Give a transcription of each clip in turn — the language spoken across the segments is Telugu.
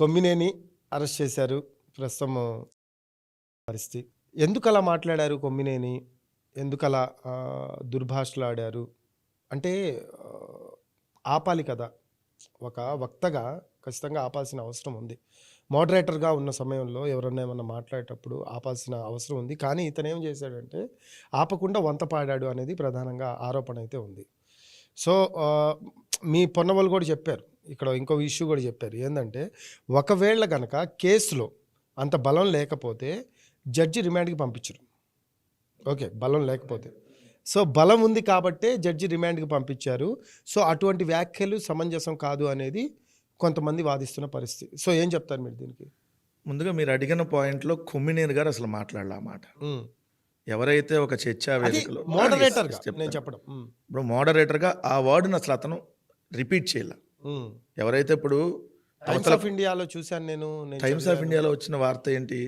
కొమ్మినేని అరెస్ట్ చేశారు ప్రస్తుతం పరిస్థితి. ఎందుకు అలా మాట్లాడారు కొమ్మినేని? ఎందుకు అలా అంటే ఆపాలి కదా. ఒక వక్తగా ఖచ్చితంగా ఆపాల్సిన అవసరం ఉంది. మోడరేటర్గా ఉన్న సమయంలో ఎవరన్నా ఏమన్నా మాట్లాడేటప్పుడు ఆపాల్సిన అవసరం ఉంది. కానీ ఇతను ఏం చేశాడంటే ఆపకుండా వంత పాడాడు అనేది ప్రధానంగా ఆరోపణ అయితే ఉంది. సో మీ పొన్నవాళ్ళు కూడా చెప్పారు. ఇక్కడ ఇంకో ఇష్యూ కూడా చెప్పారు. ఏంటంటే ఒకవేళ కనుక కేసులో అంత బలం లేకపోతే జడ్జి రిమాండ్కి పంపించరు. ఓకే బలం లేకపోతే. సో బలం ఉంది కాబట్టే జడ్జి రిమాండ్కి పంపించారు. సో అటువంటి వ్యాఖ్యలు సమంజసం కాదు అనేది కొంతమంది వాదిస్తున్న పరిస్థితి. సో ఏం చెప్తారు మీరు దీనికి? ముందుగా మీరు అడిగిన పాయింట్లో కొమ్మినేని గారు అసలు మాట్లాడాల మాట. ఎవరైతే ఒక చర్చా వేదికలో మోడరేటర్గా చెప్తాను. నేను చెప్పడం. ఇప్పుడు మోడరేటర్గా ఆ వర్డ్ని అసలు అతను రిపీట్ చేయాల. ఎవరైతే ఇప్పుడు టైమ్స్ ఆఫ్ ఇండియాలో చూశాను నేను టైమ్స్ ఆఫ్ ఇండియాలో వచ్చిన వార్త ఏంటి?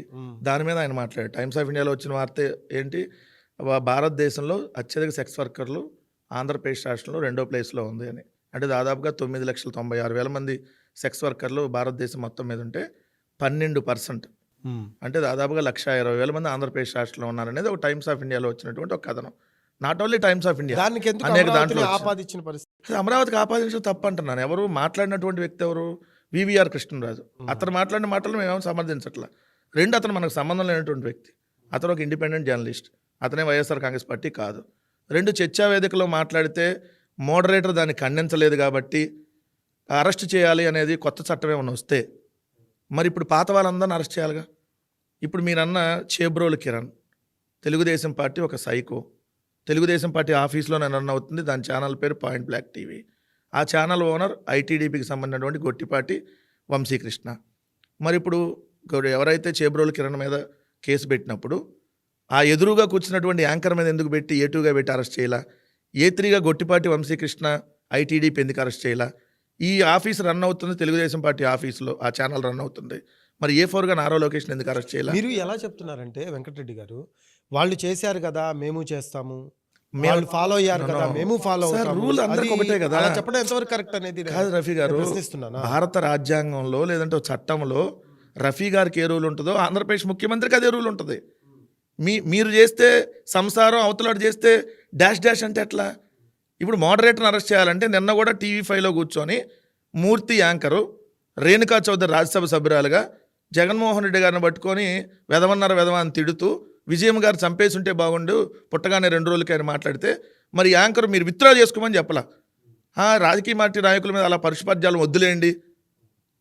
దాని మీద ఆయన మాట్లాడారు టైమ్స్ ఆఫ్ ఇండియాలో వచ్చిన వార్త ఏంటి? భారతదేశంలో అత్యధిక సెక్స్ వర్కర్లు ఆంధ్రప్రదేశ్ రాష్ట్రంలో రెండో ప్లేస్లో ఉంది అని. అంటే దాదాపుగా తొమ్మిది లక్షల తొంభై ఆరు వేల మంది సెక్స్ వర్కర్లు భారతదేశం మొత్తం మీద ఉంటే పన్నెండు పర్సెంట్. అంటే దాదాపుగా లక్ష ఇరవై వేల మంది ఆంధ్రప్రదేశ్ రాష్ట్రంలో ఉన్నారనేది ఒక టైమ్స్ ఆఫ్ ఇండియాలో వచ్చినటువంటి ఒక కథనం. Not only Times of India దానికి అనేక దాంట్లో. ఆపాదించిన పరిస్థితి? అమరావతికి ఆపాదించడం తప్పు అంటున్నాను ఎవరు మాట్లాడినటువంటి వ్యక్తి ఎవరు? వివిఆర్ కృష్ణరాజు. అతను మాట్లాడిన మాటలు మేమేమో సమర్థించట్లా. రెండు అతను మనకు సంబంధం లేనటువంటి వ్యక్తి. అతను ఒక ఇండిపెండెంట్ జర్నలిస్ట్ అతనే వైఎస్ఆర్ కాంగ్రెస్ పార్టీ కాదు. రెండు చర్చా వేదికలో మాట్లాడితే మోడరేటర్ దాన్ని ఖండించలేదు కాబట్టి అరెస్ట్ చేయాలి అనేది కొత్త చట్టం ఏమైనా వస్తే. మరి ఇప్పుడు పాత వాళ్ళందరిని అరెస్ట్ చేయాలిగా? ఇప్పుడు మీరన్న చేబ్రోలు కిరణ్. తెలుగుదేశం పార్టీ ఒక సైకో. తెలుగుదేశం పార్టీ ఆఫీస్లో రన్ అవుతుంది. దాని ఛానల్ పేరు పాయింట్ బ్లాక్ టీవీ. ఆ ఛానల్ ఓనర్ ఐటీడీపీకి సంబంధించినటువంటి గొట్టిపాటి వంశీకృష్ణ. మరి ఇప్పుడు ఎవరైతే చేబ్రోలు కిరణ్ మీద కేసు పెట్టినప్పుడు ఆ ఎదురుగా కూర్చున్నటువంటి యాంకర్ మీద ఎందుకు పెట్టి ఏ టూగా పెట్టి అరెస్ట్ చేయాలా? ఏ త్రీగా గొట్టిపాటి వంశీకృష్ణ ఐటీడీపీ ఎందుకు అరెస్ట్ చేయాలా? ఈ ఆఫీస్ రన్ అవుతుంది. తెలుగుదేశం పార్టీ ఆఫీస్లో ఆ ఛానల్ రన్ అవుతుంది. మరి ఏ ఫోర్గా నారో లొకేషన్ ఎందుకు అరెస్ట్ చేయాలి? మీరు ఎలా చెప్తున్నారంటే వెంకటరెడ్డి గారు వాళ్ళు చేశారు కదా మేము చేస్తాము. వాళ్ళు ఫాలో అయ్యారు కదా. మేము ఫాలో rule అందరికి అది- ఒకటే కదా. చెప్పడం ఎంతవరకు కరెక్ట్ అనేది కాదు రఫీ గారు భారత రాజ్యాంగంలో లేదంటే చట్టంలో రఫీ గారికి ఏ రూల్ ఉంటుందో ఆంధ్రప్రదేశ్ ముఖ్యమంత్రికి అదే రూల్ ఉంటుంది. మీ మీరు చేస్తే సంసారం అవతలాడు చేస్తే డాష్ డాష్ అంటే ఎట్లా? ఇప్పుడు మోడరేటర్ని అరెస్ట్ చేయాలంటే నిన్న కూడా టీవీ ఫైవ్లో కూర్చొని మూర్తి యాంకరు రేణుకా చౌదరి రాజ్యసభ సభ్యురాలుగా జగన్మోహన్ రెడ్డి గారిని పట్టుకొని వెదవన్నారు వెదవ అని తిడుతూ విజయం గారు చంపేసి ఉంటే బాగుండు పుట్టగానే రెండు రోజులకి ఆయన మాట్లాడితే మరి యాంకర్ మీరు విత్డ్రా చేసుకోమని చెప్పలా. రాజకీయ పార్టీ నాయకుల మీద అలా పరుషపద్యాలు వద్దులేండి.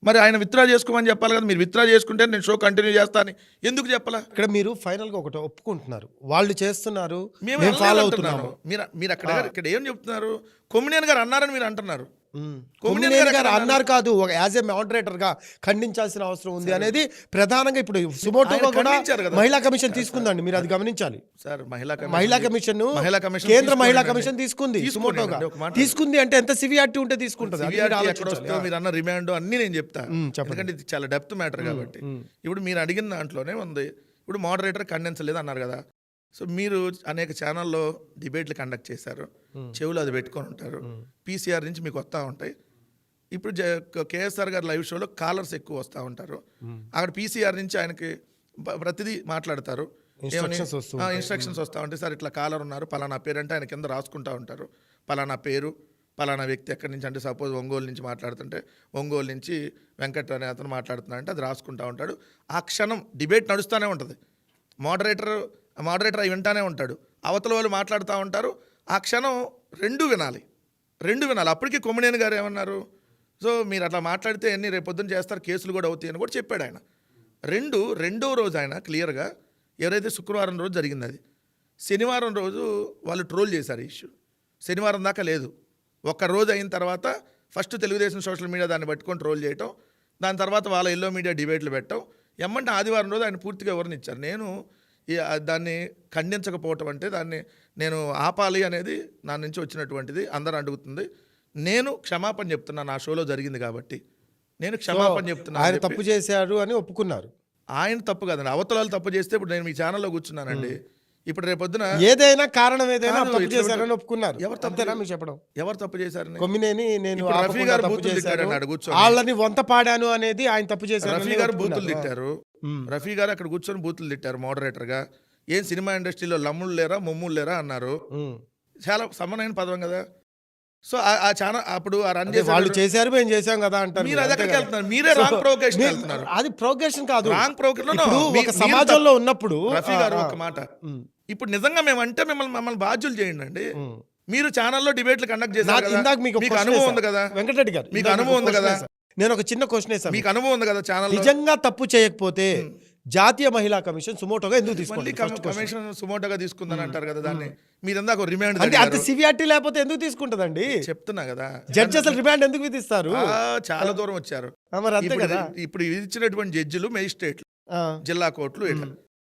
మరి ఆయన విత్డ్రా చేసుకోమని చెప్పాలి కదా మీరు విత్డ్రా చేసుకుంటే నేను షో కంటిన్యూ చేస్తాను ఎందుకు చెప్పాలా? ఇక్కడ మీరు ఫైనల్గా ఒకటి ఒప్పుకుంటున్నారు. వాళ్ళు చేస్తున్నారు మేము ఫాలో అవుతున్నాము. మీరు మీరు అక్కడ ఇక్కడ ఏం చెప్తున్నారు? కొమ్మినేని గారు అన్నారని మీరు అంటున్నారు. కొమ్మినేని గారు అన్నారు కాదు ఒక యాజ్ ఏ మోడరేటర్గా ఖండించాల్సిన అవసరం ఉంది అనేది ప్రధానంగా ఇప్పుడు సుమోటోగా కూడా. మహిళా కమిషన్ తీసుకుందండి మీరు అది గమనించాలి సార్ మహిళా మహిళా కమిషన్ మహిళా కమిషన్ కేంద్ర మహిళా. కమిషన్ తీసుకుంది సుమోటోగా. తీసుకుంది అంటే ఎంత సివియారిటీ ఉంటే తీసుకుంటుంది మీరు సివిఆర్టీ అన్న రిమాండ్ అన్ని నేను చెప్తా మ్మ్, చెప్పండి. ఎందుకంటే ఇది చాలా డెప్త్ మ్యాటర్ కాబట్టి. ఇప్పుడు మీరు అడిగిన దాంట్లోనే ఉంది ఇప్పుడు మోడరేటర్ ఖండించలేదు అన్నారు కదా సో మీరు అనేక ఛానల్లో డిబేట్లు కండక్ట్ చేశారు. చెవులు అది పెట్టుకొని ఉంటారు. పీసీఆర్ నుంచి మీకు వస్తూ ఉంటాయి. ఇప్పుడు కేఎస్ఆర్ గారి లైవ్ షోలో కాలర్స్ ఎక్కువ వస్తూ ఉంటారు. అక్కడ పీసీఆర్ నుంచి ఆయనకి ప్రతిదీ మాట్లాడతారు. ఇన్స్ట్రక్షన్స్ వస్తూ ఉంటాయి. సార్ ఇట్లా కాలర్ ఉన్నారు. పలానా పేరు అంటే ఆయన కింద రాసుకుంటూ ఉంటారు. పలానా పేరు పలానా వ్యక్తి ఎక్కడి నుంచి అంటే సపోజ్ ఒంగోలు నుంచి మాట్లాడుతుంటే ఒంగోలు నుంచి వెంకట్ అనే అతను మాట్లాడుతున్నాడు అంటే అది రాసుకుంటూ ఉంటాడు. ఆ క్షణం డిబేట్ నడుస్తూనే ఉంటుంది. మోడరేటర్ మోడరేటర్ అవి వింటానే ఉంటాడు. అవతల వాళ్ళు మాట్లాడుతూ ఉంటారు. ఆ క్షణం రెండు వినాలి. రెండు వినాలి. అప్పటికి కొమ్మినేని గారు ఏమన్నారు? సో మీరు అట్లా మాట్లాడితే ఎన్ని రేపు చేస్తారు కేసులు కూడా అవుతాయి అని కూడా చెప్పాడు ఆయన. రెండు రెండో రోజు ఆయన క్లియర్గా ఎవరైతే శుక్రవారం రోజు జరిగింది అది శనివారం రోజు వాళ్ళు ట్రోల్ చేశారు ఇష్యూ. శనివారం దాకా లేదు. ఒక్క రోజు అయిన తర్వాత ఫస్ట్ తెలుగుదేశం సోషల్ మీడియా దాన్ని పట్టుకొని ట్రోల్ చేయటం దాని తర్వాత వాళ్ళ ఎల్లో మీడియా డిబేట్లు పెట్టడం ఎమ్మంటే ఆదివారం రోజు ఆయన పూర్తిగా వివరణ ఇచ్చారు. నేను దాన్ని ఖండించకపోవటం అంటే దాన్ని నేను ఆపాలి అనేది నా నుంచి వచ్చినటువంటిది అందరూ అడుగుతుంది. నేను క్షమాపణ చెప్తున్నా నా షోలో జరిగింది కాబట్టి. నేను క్షమాపణ చెప్తున్నా ఆయన తప్పు చేశారు అని ఒప్పుకున్నారు. ఆయన తప్పు కదండి. అవతల వాళ్ళు తప్పు చేస్తే ఇప్పుడు నేను మీ ఛానల్లో కూర్చున్నానండి. ఇప్పుడు రేపొద్దున ఏదైనా కారణం ఏదైనా తప్పు చేశారని ఒప్పుకున్నారు. ఎవరు తప్పు అంతేనా మీకు చెప్పడం? ఎవరు తప్పు చేశారని? కొమ్మినేని నేను రఫీ గారు తప్పు బూతులు తిట్టారని కూర్చొని. వాళ్ళని వంత పాడాను అనేది ఆయన తప్పు చేశారు రఫీ గారు బూతులు తిట్టారు. రఫీ గారు అక్కడ కూర్చొని బూతులు తిట్టారు మోడరేటర్గా. ఏం సినిమా ఇండస్ట్రీలో లమ్ములు లేరా మొమ్ములు లేరా అన్నారు. చాలా సమ్మనైన పదం కదా. సో ఆ- ఛానల్ అప్పుడు ఆ రన్ చేసే వాళ్ళు చేశారు మేము చేసాం కదా అంటారు మీరు అది ఎక్కడికి. వెళ్తున్నారు. మీరే రాంగ్ ప్రొవకేషన్ మీరు- వెళ్తున్నారు. అది ప్రోగ్రెషన్ కాదు. రాంగ్ ప్రొవకేషన్ ఒక సమాజంలో ఉన్నప్పుడు రఫీ గారు ఒక మాట. ఇప్పుడు నిజంగా మేము అంటే మిమ్మల్ని మమ్మల్ని బాధ్యులు చేయండి అండి. మీరు ఛానల్లో డిబేట్లు కండక్ట్ చేశారు. ఇందాక మీకు అనుభవం. ఉంది కదా. వెంకటరెడ్డి గారు మీకు అనుభవం ఉంది కదా. నేను ఒక చిన్న క్వశ్చన్ వేసాను మీకు అనుభవం ఉంది కదా ఛానల్ నిజంగా తప్పు చేయకపోతే జాతీయ మహిళా కమిషన్ సుమోటోగా ఎందుకు తీసుకోండి? కమ- కమిషన్ సుమోటోగా తీసుకుందని అంటారు కదా దాన్ని. మీరు ఇందాక రిమాండ్ అంటే అంత సివియారిటీ లేకపోతే ఎందుకు తీసుకుంటదండి? చెప్తున్నా కదా. జడ్జి అసలు రిమాండ్ ఎందుకు విధిస్తారు? చాలా దూరం వచ్చారు. మరి అంతే ఇప్పుడు కదా. ఇప్పుడు ఇచ్చినటువంటి జడ్జిలు మేజిస్ట్రేట్లు జిల్లా కోర్టులు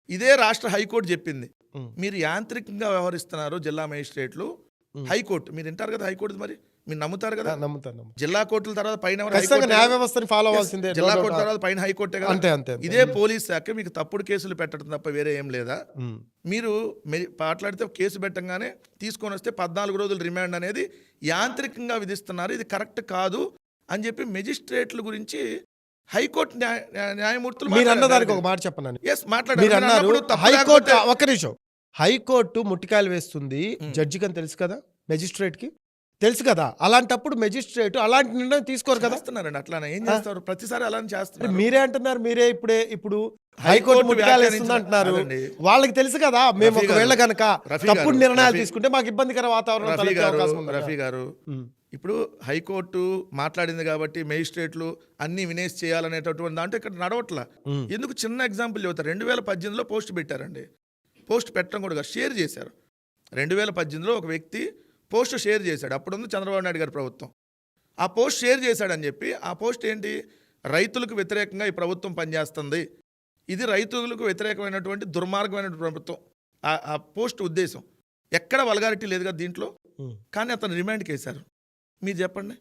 ఇదే రాష్ట్ర హైకోర్టు చెప్పింది. మీరు యాంత్రికంగా వ్యవహరిస్తున్నారు జిల్లా మేజిస్ట్రేట్లు హైకోర్టు. మీరు వింటారు కదా హైకోర్టు మరి? మీరు నమ్ముతారు కదా నమ్ముతాను. జిల్లా కోర్టుల తర్వాత పైన న్యాయ? వ్యవస్థని ఫాలో అవ్వాల్సిందే జిల్లా. కోర్టు తర్వాత పైన హైకోర్టే కదా అంతే అంతే. ఇదే పోలీస్ శాఖ మీకు తప్పుడు కేసులు పెట్టడం తప్ప వేరే ఏం లేదా. మీరు మాట్లాడితే కేసు పెట్టంగానే తీసుకొని వస్తే పద్నాలుగు రోజులు రిమాండ్ అనేది యాంత్రికంగా విధిస్తున్నారు ఇది కరెక్ట్ కాదు అని చెప్పి మెజిస్ట్రేట్ల గురించి హైకోర్టు న్యాయ- న్యాయ- న్యాయమూర్తులు మీరు అన్నదానికి ఒక మాట చెప్పనని ఎస్ మాట్లాడారు హైకోర్టు ఒక్క నిమిషం హైకోర్టు ముట్టికాయలు వేస్తుంది జడ్జికి అని తెలుసు కదా మెజిస్ట్రేట్కి తెలుసు కదా అలాంటప్పుడు మెజిస్ట్రేట్ అలాంటి నిర్ణయం తీసుకోరు కదా. చేస్తున్నారండి అట్లానే. ఏం చేస్తారు? ప్రతిసారి అలానే చేస్తున్నారు. మీరే అంటున్నారు మీరే ఇప్పుడే ఇప్పుడు హైకోర్టు అంటున్నారు. వాళ్ళకి తెలుసు కదా మేము ఒకవేళ రఫీ తప్పుడు నిర్ణయాలు తీసుకుంటే మాకు ఇబ్బందికర వాతావరణం రఫీ గారు. ఇప్పుడు హైకోర్టు మాట్లాడింది కాబట్టి మేజిస్ట్రేట్లు అన్ని వినేసి చేయాలనేటటువంటి దాంట్లో ఇక్కడ నడవట్ల. ఎందుకు చిన్న ఎగ్జాంపుల్ చెబుతారు రెండు వేల పద్దెనిమిదిలో పోస్ట్ పెట్టారండి. పోస్ట్ పెట్టడం కూడా షేర్ చేశారు. రెండు వేల పద్దెనిమిదిలో ఒక వ్యక్తి పోస్ట్ షేర్ చేశాడు. అప్పుడు ఉంది చంద్రబాబు నాయుడు గారి ప్రభుత్వం. ఆ పోస్ట్ షేర్ చేశాడని చెప్పి ఆ పోస్ట్ ఏంటి? రైతులకు వ్యతిరేకంగా ఈ ప్రభుత్వం పనిచేస్తుంది. ఇది రైతులకు వ్యతిరేకమైనటువంటి దుర్మార్గమైన ప్రభుత్వం. ఆ- ఆ పోస్ట్ ఉద్దేశం. ఎక్కడ వల్గారిటీ లేదు కదా దీంట్లో. కానీ అతను రిమాండ్కి వేశారు మీరు చెప్పండి.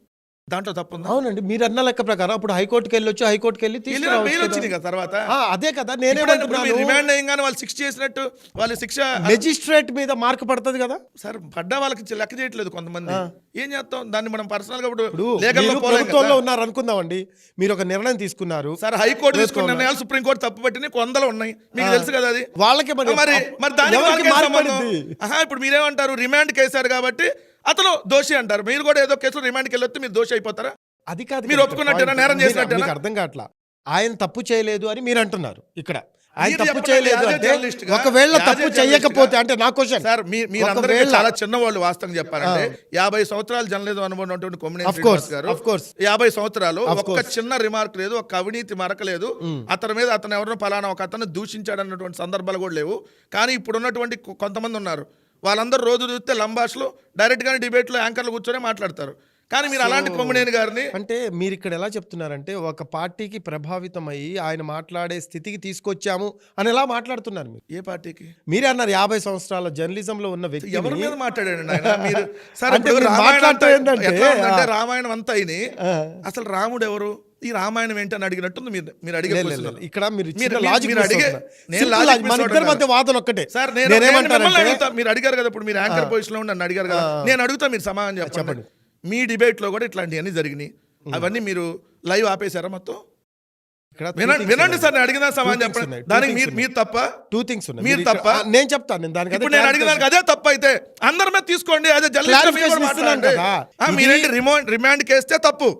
దాంట్లో తప్పుందా అవునండి మీరు అన్న లెక్క ప్రకారం అప్పుడు హైకోర్టుకి వెళ్ళొచ్చు హైకోర్టుకి వెళ్ళి తీసుకురావచ్చు కదా. తర్వాత? అదే కదా నేనేమంటున్నాను రిమాండ్ అయ్యంగానే వాళ్ళు శిక్ష చేసినట్టు వాళ్ళు శిక్ష మెజిస్ట్రేట్ మీద మార్క్ పడుతుంది కదా. సార్ పడ్డా వాళ్ళకి లెక్క చేయట్లేదు కొంతమంది. ఏం చేస్తాం? దాన్ని మనం పర్సనల్గా ప్రభుత్వంలో. ఉన్నారు అనుకుందామండి మీరు ఒక నిర్ణయం తీసుకున్నారు. సార్ హైకోర్టు తీసుకున్న. నిర్ణయాలు సుప్రీంకోర్టు తప్పు పట్టినాయి వందలు ఉన్నాయి. మీకు తెలుసు కదా అది. వాళ్ళకి మరి మరి దానికి ఇప్పుడు మీరేమంటారు? రిమాండ్ కేసారు కాబట్టి అతను దోషి అంటారు. మీరు కూడా ఏదో కేసులో రిమాండ్కి వెళ్ళొస్తే మీరు దోషి అయిపోతారా? అది కాదు మీరు ఒప్పుకున్నట్టేనా? నేరం చేసినట్టేనా? మీకు అర్థం కావట్లా. ఆయన తప్పు చేయలేదు అని మీరు అంటున్నారు ఇక్కడ. ఆయన తప్పు చేయలేదు అంటే ఒకవేళ తప్పు చేయకపోతే అంటే నా క్వశ్చన్. సార్ మీ మీరందరూ చాలా చిన్నవాళ్ళు వాస్తవం చెప్పారంటే యాభై సంవత్సరాలు జర్నలిజం అనుభవం ఉన్నటువంటి గారు. యాభై సంవత్సరాలు ఒక్క చిన్న రిమార్క్ లేదు ఒక అవినీతి మరక లేదు. అతని మీద అతను ఎవరినో పలానా ఒక అతను దూషించాడు అన్నటువంటి సందర్భాలు కూడా లేవు. కానీ ఇప్పుడు ఉన్నటువంటి కొంతమంది ఉన్నారు. వాళ్ళందరూ రోజు చూస్తే లంబాష్లో డైరెక్ట్ గానే డిబేట్లో యాంకర్లు కూర్చొని మాట్లాడతారు. కానీ మీరు అలాంటి కొమ్మినేని గారిని అంటే మీరు ఇక్కడ ఎలా చెప్తున్నారంటే ఒక పార్టీకి ప్రభావితం అయ్యి ఆయన మాట్లాడే స్థితికి తీసుకొచ్చాము అని ఎలా మాట్లాడుతున్నారు మీరు? ఏ పార్టీకి? మీరే అన్నారు యాభై సంవత్సరాల జర్నలిజంలో ఉన్న వ్యక్తి ఎవరి మీద మాట్లాడాడు. రామాయణం అంతా అయిని అసలు రాముడు ఎవరు? ఈ రామాయణం ఏంటని అడిగినట్టుంది మీరు మీరు అడిగే. ఇక్కడ మీరు మీరు- అడిగే-. నేను లాజిక్. మధ్య వాదన ఒక్కటే సార్ నేను అడుగుతా. మీరు అడిగారు కదా ఇప్పుడు మీరు యాంకర్ పొజిషన్లో ఉండి నన్ను అడిగారు కదా. నేను అడుగుతా మీరు సమాధానం చెప్పండి. మీ డిబేట్లో కూడా ఇట్లాంటివన్నీ జరిగినాయి. అవన్నీ మీరు లైవ్ ఆపేశారా మొత్తం? వినండి వినండి సార్ నేను అడిగిన సమాధానం చెప్పండి. దానికి మీరు మీరు తప్ప? టూ థింగ్స్ ఉన్నాయి. మీరు తప్ప? నేను చెప్తాను నేను దానికి అదే ఇప్పుడు నేను అడిగిన దానికి అదే తప్పు అయితే అందరి మీద తీసుకోండి అదే మీరేంటి రిమాండ్ రిమాండ్ కేస్తే తప్పు?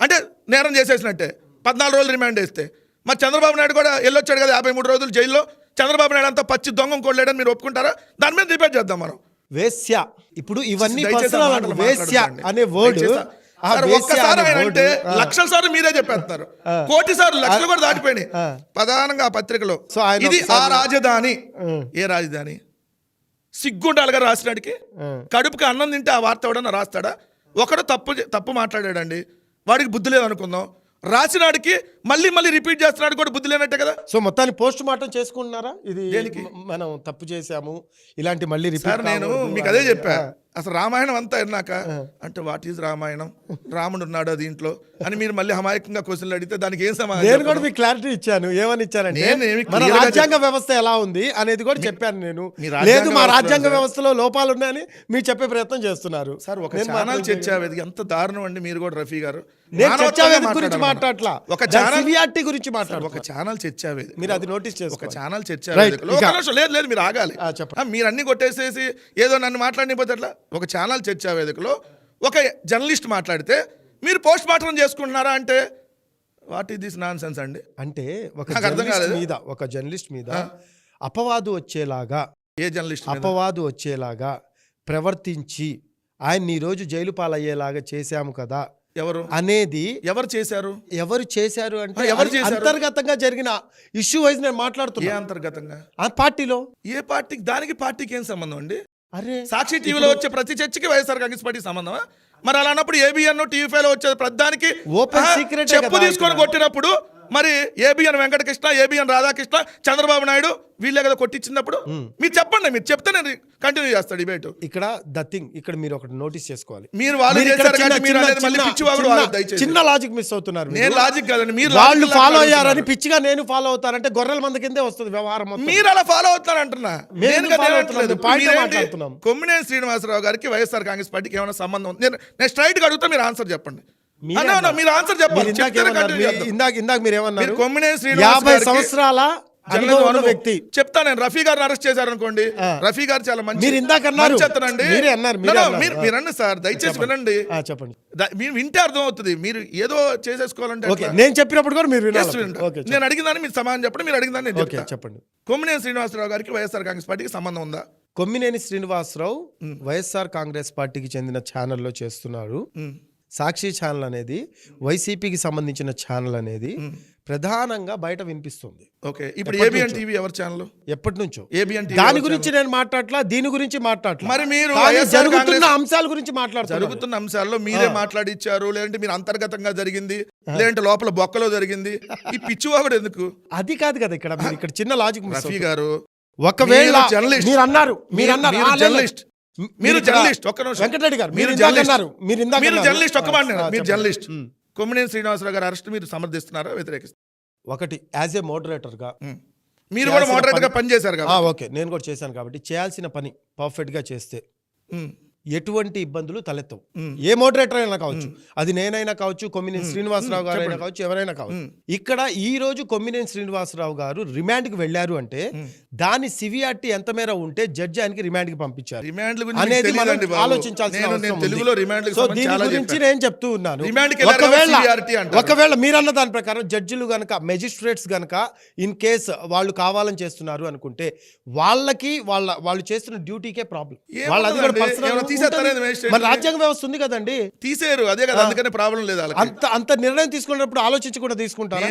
అంటే నేరం చేసేసినట్టే. పద్నాలుగు రోజులు రిమాండ్ వేస్తే. మరి చంద్రబాబు నాయుడు కూడా వెళ్ళొచ్చాడు కదా యాభై మూడు రోజులు జైల్లో. చంద్రబాబు నాయుడు అంతా పచ్చి దొంగం కొడలేడని మీరు ఒప్పుకుంటారా? దాని మీద డిబేట్ చేద్దాం మనం. వేశ్య. ఇప్పుడు ఇవన్నీ. వేశ్య. అనే వర్డ్ ఒక్కసారి ఆయన అంటే లక్షల సార్లు మీరే చెప్పేస్తున్నారు. కోటి సార్లు లక్షలు కూడా దాటిపోయినాయి. ప్రధానంగా ఆ పత్రికలో. ఇది ఆ రాజధాని. ఏ రాజధాని? సిగ్గుండాలి గారు రాసినాడికి. కడుపుకి అన్నం తింటే ఆ వార్త ఎవడన్నా రాస్తాడా? ఒకడు తప్పు తప్పు మాట్లాడాడండి. వాడికి బుద్ధి లేదనుకుందాం. రాసినాడికి మళ్ళీ మళ్ళీ రిపీట్ చేస్తున్నాడు కూడా బుద్ధి లేనట్టే కదా? సో మొత్తాన్ని పోస్ట్ మార్టం చేసుకుంటున్నారా? ఇది మనం తప్పు చేశాము. ఇలాంటి మళ్ళీ రిపీట్ నేను మీకు అదే చెప్పా. అసలు రామాయణం అంతా విన్నాక అంటే వాట్ ఈజ్ రామాయణం? రాముడు ఉన్నాడు దీంట్లో అని మీరు మళ్ళీ అమాయకంగా క్వశ్చన్లు అడిగితే దానికి ఏం సమాధానం నేను? కూడా మీకు క్లారిటీ ఇచ్చాను. ఏమని ఇచ్చానంటే మన రాజ్యాంగ వ్యవస్థ ఎలా ఉంది అనేది కూడా చెప్పాను నేను. మీ రాజ్యాంగ లేదు మా వ్యవస్థలో రాజ్యాంగ. వ్యవస్థలో లోపాలు ఉన్నాయని మీరు చెప్పే ప్రయత్నం చేస్తున్నారు. సార్ ఒక ఛానల్ మాత్రం చర్చా వేదిక. ఎంత దారుణం అండి మీరు కూడా రఫీ గారు. నేను మానవత్వంగా చర్చా వేదిక గురించి మాట్లాడాలి మాట్లాడట్లా. ఒక ఛానల్ సివిఆర్టీ గురించి ఒక మాట్లాడు ఛానల్ చర్చా వేదిక. మీరు అది నోటీస్ ఒక చేసుకోవాలి. ఛానల్ చర్చా Right. వేదికలో. ఇక- ఒక నిమిషం, లేదు లేదు మీరు ఆగాలి. మీరు అన్ని కొట్టేసేసి ఏదో నన్ను మాట్లాడిపోతే ఎట్లా? ఒక ఛానల్ చర్చా వేదికలో ఒక జర్నలిస్ట్ మాట్లాడితే మీరు పోస్ట్ మార్టం చేసుకుంటున్నారా అంటే? What is this nonsense అండి? అంటే ఒక జర్నలిస్ట్. మీద ఒక జర్నలిస్ట్ మీద అపవాదు వచ్చేలాగా ఏ జర్నలిస్ట్? అపవాదు వచ్చేలాగా ప్రవర్తించి ఆయన ఈ రోజు జైలు పాలయ్యేలాగా చేశాము కదా ఎవరు? అనేది ఎవరు చేశారు? ఎవరు చేశారు అంటే ఎవరు? అంతర్గతంగా జరిగిన ఇష్యూ వైజ్ నేను మాట్లాడుతున్నా. అంతర్గతంగా? ఆ పార్టీలో. ఏ పార్టీకి దానికి పార్టీకి ఏం సంబంధం అండి? అరే సాక్షి టీవీలో వచ్చే ప్రతి చర్చకి వైఎస్ఆర్ కాంగ్రెస్ పార్టీ సంబంధమా మరి అలా అన్నప్పుడు ఏబిఎన్ టీవీ ఫైవ్లో వచ్చే ప్రతిదానికి secret ఏ చెప్పు తీసుకొని. కొట్టినప్పుడు మరి ఏబిఎన్ వెంకటకృష్ణ ఏబిఎన్ రాధాకృష్ణ చంద్రబాబు నాయుడు వీళ్ళే కదా కొట్టించినప్పుడు మీరు చెప్పండి మీరు చెప్తే నేను కంటిన్యూ చేస్తాను డిబేట్ ఇక్కడ ద థింగ్ ఇక్కడ మీరు ఒకటి నోటీస్ చేసుకోవాలి మీరు వాళ్ళు మీరు చేశారు అనేది మళ్ళీ చిన్న- పిచ్చి దయచేసి. లాజిక్ మిస్ అవుతున్నారు నేను. లాజిక్ కాదండి మీరు వాళ్ళు ఫాలో అయ్యారని. పిచ్చిగా నేను ఫాలో అవుతానంటే గొర్రెల మంద కిందే వస్తుంది వ్యవహారం. మీరు అలా ఫాలో అవుతారు అంటున్నా. కొమ్మినేని శ్రీనివాసరావు గారికి వైఎస్ఆర్ కాంగ్రెస్ పార్టీకి ఏమైనా సంబంధం ఉంది నేను నేను స్ట్రైట్గా అడుగుతా మీరు ఆన్సర్ చెప్పండి మీరే ఆన్సర్ మీరు చెప్పండి ఇందాక. ఇందాక ఇందాక మీరు ఏమన్నారు? యాభై సంవత్సరాల అనుభవం. వ్యక్తి. చెప్తా నేను రఫీ గారిని అరెస్ట్ చేశారనుకోండి. ఆ. రఫీ గారు చాలా మంచి మీరు ఇందాక అన్నారు. మంచి అతనండి. మీరే అన్న సార్ దయచేసి వినండి. ఆ, చెప్పండి. మీరు వింటే అర్థం అవుతుంది మీరు ఏదో చేసేసుకోవాలంటే? నేను చెప్పినప్పుడు కూడా మీరు నేను అడిగిన దాన్ని మీరు సమాధానం చెప్పండి మీరు చెప్తా. చెప్పండి. కొమ్మినేని శ్రీనివాసరావు గారికి వైఎస్ఆర్ కాంగ్రెస్ పార్టీకి సంబంధం ఉందా? కొమ్మినేని శ్రీనివాసరావు వైఎస్ఆర్ కాంగ్రెస్ పార్టీకి చెందిన ఛానల్లో చేస్తున్నారు. సాక్షి ఛానల్ అనేది వైసీపీకి సంబంధించిన ఛానల్ అనేది ప్రధానంగా బయట వినిపిస్తుంది. ఓకే. ఇప్పుడు ఏబిఎన్? టీవీ ఎవరి ఛానల్? ఎప్పటి నుంచో. ఏబిఎన్ దాని గురించి నేను మాట్లాడట్లా దీని గురించి మాట్లాడట్లా. మరి మీరు జరుగుతున్న అంశాల గురించి మాట్లాడుతున్నారు. జరుగుతున్న అంశాల్లో మీరే మాట్లాడిచ్చారు లేదంటే మీరు అంతర్గతంగా జరిగింది లేదంటే లోపల బొక్కలో జరిగింది. ఈ పిచ్చివాగుడు ఎందుకు? అది కాదు కదా ఇక్కడ ఇక్కడ చిన్న లాజిక్ రఫీ గారు ఒకవేళ మీరు అన్నారు మీరు అన్నారు జర్నలిస్ట్ మీరు జర్నలిస్ట్ ఒక్క నిమిషం వెంకటరెడ్డి గారు మీరు. అన్నారు మీరు ఇందాక మీరు. జర్నలిస్ట్ ఒక్క మాట మీరు. జర్నలిస్ట్. కొమ్మినేని శ్రీనివాసరావు గారు అరెస్ట్ మీరు సమర్థిస్తున్నారా వ్యతిరేకిస్తున్నారా ఒకటి యాజ్ ఏ మోడరేటర్గా ఉమ్. మీరు కూడా చేయాల్సిన మోడరేట్గా పని- పనిచేశారు కదా ఓకే నేను కూడా చేశాను కాబట్టి చేయాల్సిన పని పర్ఫెక్ట్గా చేస్తే. ఎటువంటి ఇబ్బందులు తలెత్తవు. ఏ మోడరేటర్ అయినా కావచ్చు అది నేనైనా కావచ్చు కొమ్మినేని శ్రీనివాసరావు గారు అయినా కావచ్చు ఎవరైనా కావచ్చు. ఇక్కడ ఈ రోజు కొమ్మినేని శ్రీనివాసరావు గారు రిమాండ్కి వెళ్ళారు అంటే దాని సివియారిటీ ఎంత మేర ఉంటే జడ్జి ఆయనకి రిమాండ్కి పంపించారు అనేది మనం. ఆలోచించాల్సిన సో దీని గురించి. నేను చెప్తూ ఉన్నాను. రిమాండ్కి ఒకవేళ మీరన్న దాని ప్రకారం జడ్జిలు గనక మెజిస్ట్రేట్స్ గనక ఇన్ కేస్ వాళ్ళు కావాలని చేస్తున్నారు అనుకుంటే వాళ్ళకి వాళ్ళ వాళ్ళు చేస్తున్న డ్యూటీకే ప్రాబ్లం? వాళ్ళు అది కూడా మన రాజ్యాంగ వ్యవస్థ ఉంది కదండి. తీసేరు అదే కదా అందుకనే ప్రాబ్లం లేదు అంత అంత నిర్ణయం తీసుకున్నప్పుడు ఆలోచించి కూడా తీసుకుంటారా.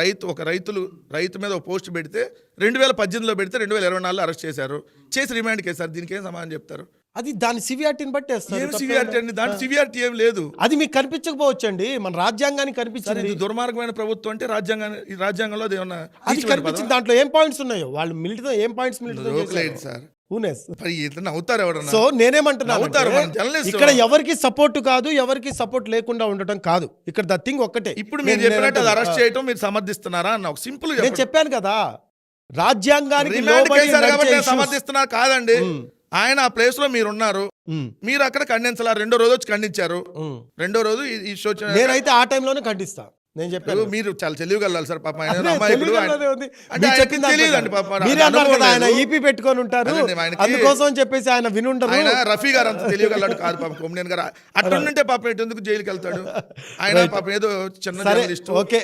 రైతు ఒక రైతులు రైతు మీద ఒక పోస్ట్ పెడితే రెండు వేల పద్దెనిమిదిలో పెడితే రెండు వేల ఇరవై నాలుగులో అరెస్ట్ చేశారు. చేసి రిమాండ్ కేసారు. దీనికి ఏం సమాధానం చెప్తారు? అది దాని సివియారిటీని బట్టి ఏం సివియారిటీ లేదు. అండి దాంట్లో సివియారిటీ ఏం లేదు. అది మీకు కనిపించకపోవచ్చండి. మన రాజ్యాంగానికి కనిపించింది. దుర్మార్గమైన ప్రభుత్వం అంటే రాజ్యాంగాన్ని ఈ రాజ్యాంగంలో అది ఏమన్నా అది కనిపించింది. దాంట్లో ఏం పాయింట్స్ ఉన్నాయో? వాళ్ళు మిలిటరీ ఏం పాయింట్స్? Military sir. హూనెస్ సో నేనేమంటున్నాను journalist. ఇక్కడ ఎవరికి సపోర్ట్ కాదు ఎవరికి సపోర్ట్ లేకుండా ఉండటం కాదు. ఇక్కడ ద థింగ్ ఒక్కటే. ఇప్పుడు మీరు చెప్పినట్టు అరెస్ట్ చేయటం మీరు సమర్థిస్తున్నారా అన్న ఒక సింపుల్ నేను చెప్పాను కదా రాజ్యాంగానికి సమర్థిస్తున్నారు కాదండి. ఉమ్, ఆయన ఆ ప్లేస్లో మీరు ఉన్నారు ఉమ్, మీరు అక్కడ ఖండించాల. రెండో రోజు వచ్చి ఖండించారు. ఉమ్. రెండో రోజు ఈ- షో నేనైతే ఆ టైంలోనే ఖండిస్తా. నేను చెప్పాను మీరు చాలా తెలియగలరు సార్ పాప. ఆయన ఆయన- తెలియదండి. పాప. మీరే అన్నారు కదా. ఈపీ పెట్టుకొని ఉంటారు. అందుకోసం చెప్పేసి ఆయన వినుండరు. ఆయన రఫీ గారు అంత తెలియగలడు కాదు పాప కొమ్మినేని గారు. అట్టుంటే పాప ఎందుకు జైలుకి వెళ్తాడు? ఆయన పాప ఏదో చిన్న ఓకే.